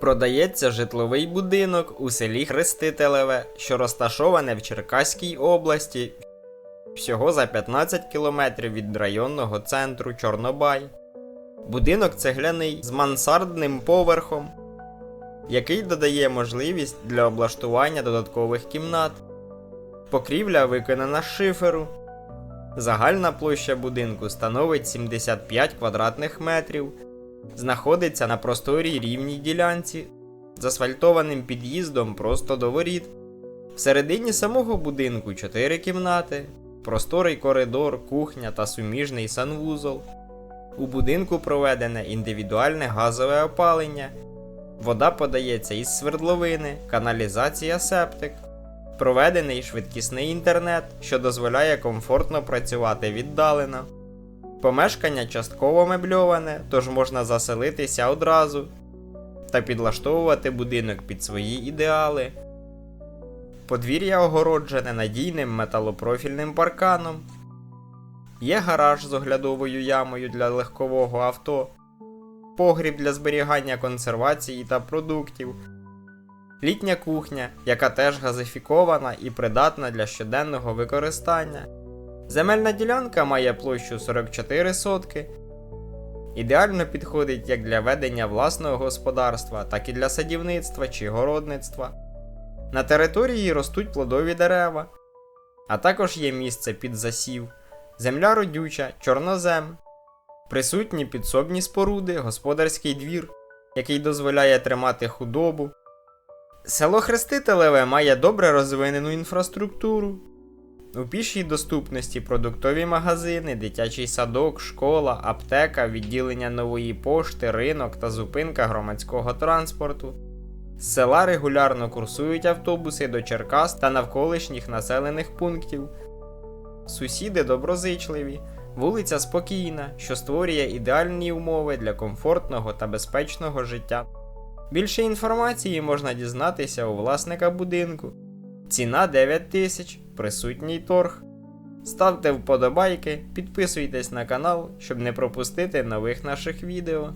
Продається житловий будинок у селі Хрестителеве, що розташоване в Черкаській області, всього за 15 кілометрів від районного центру Чорнобай. Будинок цегляний з мансардним поверхом, який додає можливість для облаштування додаткових кімнат. Покрівля виконана з шиферу. Загальна площа будинку становить 75 квадратних метрів. Знаходиться на просторій рівній ділянці з асфальтованим під'їздом просто до воріт. Всередині самого будинку 4 кімнати, просторий коридор, кухня та суміжний санвузол. У будинку проведене індивідуальне газове опалення. Вода подається із свердловини, каналізація септик. Проведений швидкісний інтернет, що дозволяє комфортно працювати віддалено. Помешкання частково мебльоване, тож можна заселитися одразу та підлаштовувати будинок під свої ідеали. Подвір'я огороджене надійним металопрофільним парканом. Є гараж з оглядовою ямою для легкового авто, погріб для зберігання консервації та продуктів, літня кухня, яка теж газифікована і придатна для щоденного використання. Земельна ділянка має площу 44 сотки. Ідеально підходить як для ведення власного господарства, так і для садівництва чи городництва. На території ростуть плодові дерева, а також є місце під засів, земля родюча, чорнозем, присутні підсобні споруди, господарський двір, який дозволяє тримати худобу. Село Хрестителеве має добре розвинену інфраструктуру. У пішій доступності продуктові магазини, дитячий садок, школа, аптека, відділення нової пошти, ринок та зупинка громадського транспорту. З села регулярно курсують автобуси до Черкас та навколишніх населених пунктів. Сусіди доброзичливі, вулиця спокійна, що створює ідеальні умови для комфортного та безпечного життя. Більше інформації можна дізнатися у власника будинку. Ціна 9 тисяч, присутній торг. Ставте вподобайки, підписуйтесь на канал, щоб не пропустити нових наших відео.